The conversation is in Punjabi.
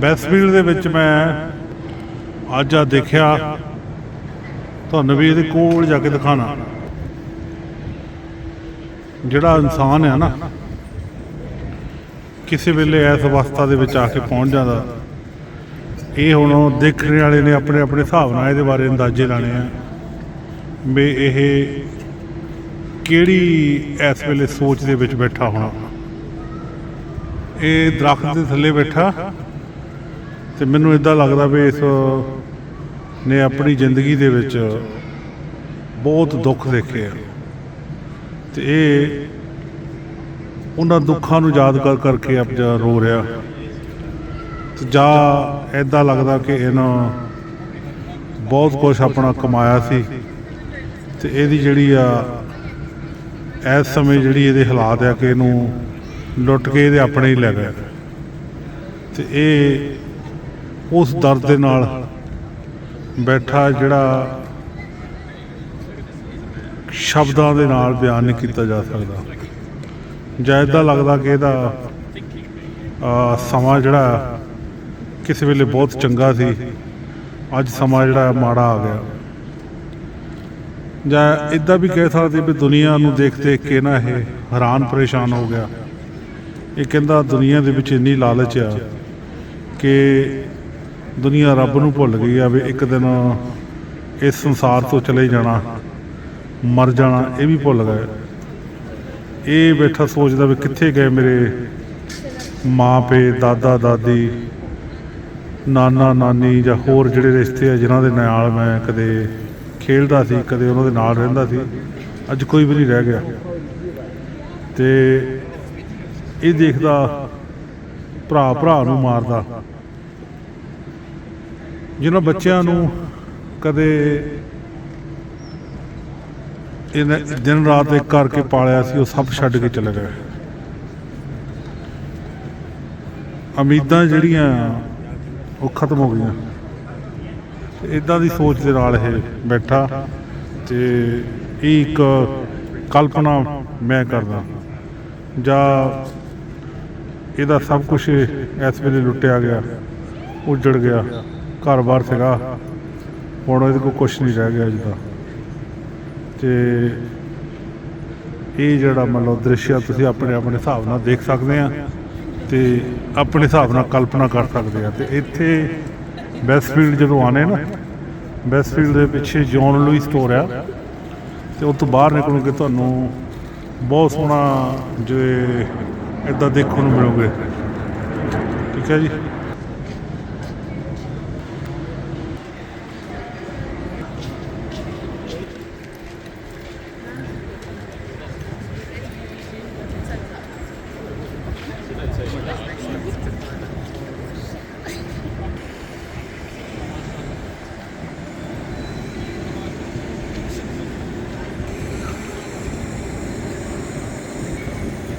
ਬੈਸਫੀਲਡ ਦੇ ਵਿੱਚ ਮੈਂ ਅੱਜ ਆ ਦੇਖਿਆ। ਤੁਹਾਨੂੰ ਵੀ ਇਹਦੇ ਕੋਲ ਜਾ ਕੇ ਦਿਖਾਣਾ ਜਿਹੜਾ ਇਨਸਾਨ ਹੈ ਨਾ, ਕਿਸੇ ਵੇਲੇ ਇਸ ਅਵਸਥਾ ਦੇ ਵਿੱਚ ਆ ਕੇ ਪਹੁੰਚ ਜਾਂਦਾ। ਇਹ ਹੁਣ ਦੇਖਣ ਵਾਲੇ ਨੇ ਆਪਣੇ ਆਪਣੇ ਹਿਸਾਬ ਨਾਲ ਇਹਦੇ ਬਾਰੇ ਅੰਦਾਜ਼ੇ ਲਾਣੇ ਆ ਵੀ ਇਹ ਕਿਹੜੀ ਇਸ ਵੇਲੇ ਸੋਚ ਦੇ ਵਿੱਚ ਬੈਠਾ ਹੋਣਾ। ਇਹ ਦਰਖਤ ਦੇ ਥੱਲੇ ਬੈਠਾ। ਤੇ ਮੈਨੂੰ ਇਦਾਂ ਲੱਗਦਾ ਵੀ ਇਸ ਨੇ ਆਪਣੀ ਜ਼ਿੰਦਗੀ ਦੇ ਵਿੱਚ ਬਹੁਤ ਦੁੱਖ ਦੇਖੇ ਆ। ਤੇ ਇਹ ਉਹਨਾਂ ਦੁੱਖਾਂ ਨੂੰ ਯਾਦ ਕਰ ਕਰਕੇ ਆਪ ਜਾ ਰੋ ਰਿਹਾ। ਤੇ ਜਾਂ ਐਦਾਂ ਲੱਗਦਾ ਕਿ ਇਹਨਾਂ ਬਹੁਤ ਕੁਝ ਆਪਣਾ ਕਮਾਇਆ ਸੀ। ਤੇ ਇਹਦੀ ਜਿਹੜੀ ਆ, ਇਸ ਸਮੇਂ ਜਿਹੜੀ ਇਹਦੇ ਹਾਲਾਤ ਆ ਕਿ ਇਹਨੂੰ ਲੁੱਟ ਕੇ ਇਹਦੇ ਆਪਣੇ ਹੀ ਲੈ ਗਏ। ਤੇ ਇਹ ਉਸ ਦਰਦ ਦੇ ਨਾਲ ਬੈਠਾ ਜਿਹੜਾ ਸ਼ਬਦਾਂ ਦੇ ਨਾਲ ਬਿਆਨ ਨਹੀਂ ਕੀਤਾ ਜਾ ਸਕਦਾ। ਜਾਂ ਏਦਾਂ ਲੱਗਦਾ ਕਿ ਇਹਦਾ ਸਮਾਂ ਜਿਹੜਾ ਕਿਸੇ ਵੇਲੇ ਬਹੁਤ ਚੰਗਾ ਸੀ। ਅੱਜ ਸਮਾਂ ਜਿਹੜਾ ਮਾੜਾ ਆ ਗਿਆ। ਜਾਂ ਇਦਾਂ ਵੀ ਕਹਿ ਸਕਦੇ ਵੀ ਦੁਨੀਆ ਨੂੰ ਦੇਖ ਦੇਖ ਕੇ ਨਾ ਇਹ ਹੈਰਾਨ ਪਰੇਸ਼ਾਨ ਹੋ ਗਿਆ। ਇਹ ਕਹਿੰਦਾ ਦੁਨੀਆ ਦੇ ਵਿੱਚ ਇੰਨੀ ਲਾਲਚ ਆ ਕਿ ਦੁਨੀਆ ਰੱਬ ਨੂੰ ਭੁੱਲ ਗਈ ਆ ਵੀ ਇੱਕ ਦਿਨ ਇਸ ਸੰਸਾਰ ਤੋਂ ਚਲੇ ਜਾਣਾ, ਮਰ ਜਾਣਾ, ਇਹ ਵੀ ਭੁੱਲ ਗਏ। ਇਹ ਬੈਠਾ ਸੋਚਦਾ ਵੀ ਕਿੱਥੇ ਗਏ ਮੇਰੇ ਮਾਂ, ਪੇ, ਦਾਦਾ, ਦਾਦੀ, ਨਾਨਾ, ਨਾਨੀ ਜਾਂ ਹੋਰ ਜਿਹੜੇ ਰਿਸ਼ਤੇ ਆ, ਜਿਨ੍ਹਾਂ ਦੇ ਨਾਲ ਮੈਂ ਕਦੇ ਖੇਡਦਾ ਸੀ, ਕਦੇ ਉਹਨਾਂ ਦੇ ਨਾਲ ਰਹਿੰਦਾ ਸੀ, ਅੱਜ ਕੋਈ ਵੀ ਨਹੀਂ ਰਹਿ ਗਿਆ। ਤੇ ਇਹ ਦੇਖਦਾ ਭਰਾ ਭਰਾ ਨੂੰ ਮਾਰਦਾ। ਜਿਨ੍ਹਾਂ ਬੱਚਿਆਂ ਨੂੰ ਕਦੇ ਇਹਨੇ ਦਿਨ ਰਾਤ ਇੱਕ ਕਰਕੇ ਪਾਲਿਆ ਸੀ ਉਹ ਸਭ ਛੱਡ ਕੇ ਚਲੇ ਗਏ। ਉਮੀਦਾਂ ਜਿਹੜੀਆਂ ਉਹ ਖਤਮ ਹੋ ਗਈਆਂ। ਇਦਾਂ ਦੀ ਸੋਚ ਦੇ ਨਾਲ ਇਹ ਬੈਠਾ ਤੇ ਇਹ ਇੱਕ ਕਲਪਨਾ ਮੈਂ ਕਰਦਾ। ਜਾਂ ਇਹਦਾ ਸਭ ਕੁਝ ਇਸ ਵੇਲੇ ਲੁੱਟਿਆ ਗਿਆ ਉਜੜ ਗਿਆ। ਘਰ-ਬਾਰ ਸੀਗਾ ਹੁਣ ਇਹਦੇ ਕੋਲ ਕੁਝ ਨਹੀਂ ਰਹਿ ਗਿਆ ਜਿੱਦਾਂ ਤੇ ਇਹ ਜਿਹੜਾ ਮੰਨ ਲਓ ਦ੍ਰਿਸ਼ ਆ, ਤੁਸੀਂ ਆਪਣੇ ਆਪਣੇ ਹਿਸਾਬ ਨਾਲ ਦੇਖ ਸਕਦੇ ਆ ਤੇ ਆਪਣੇ ਹਿਸਾਬ ਨਾਲ ਕਲਪਨਾ ਕਰ ਸਕਦੇ ਆ। ਤੇ ਇੱਥੇ ਬੈਸਫੀਲਡ ਜਦੋਂ ਆਨੇ ਨਾ, ਬੈਸਫੀਲਡ ਦੇ ਪਿੱਛੇ ਜੌਨ ਲੂਈ ਸਟੋਰ ਆ। ਤੇ ਉਸ ਤੋਂ ਬਾਹਰ ਨਿਕਲੋਗੇ ਤੁਹਾਨੂੰ ਬਹੁਤ ਸੋਹਣਾ ਜੇ ਇਦਾਂ ਦੇਖਣ ਨੂੰ ਮਿਲੋਗੇ। ਠੀਕ ਹੈ ਜੀ? Das ist nicht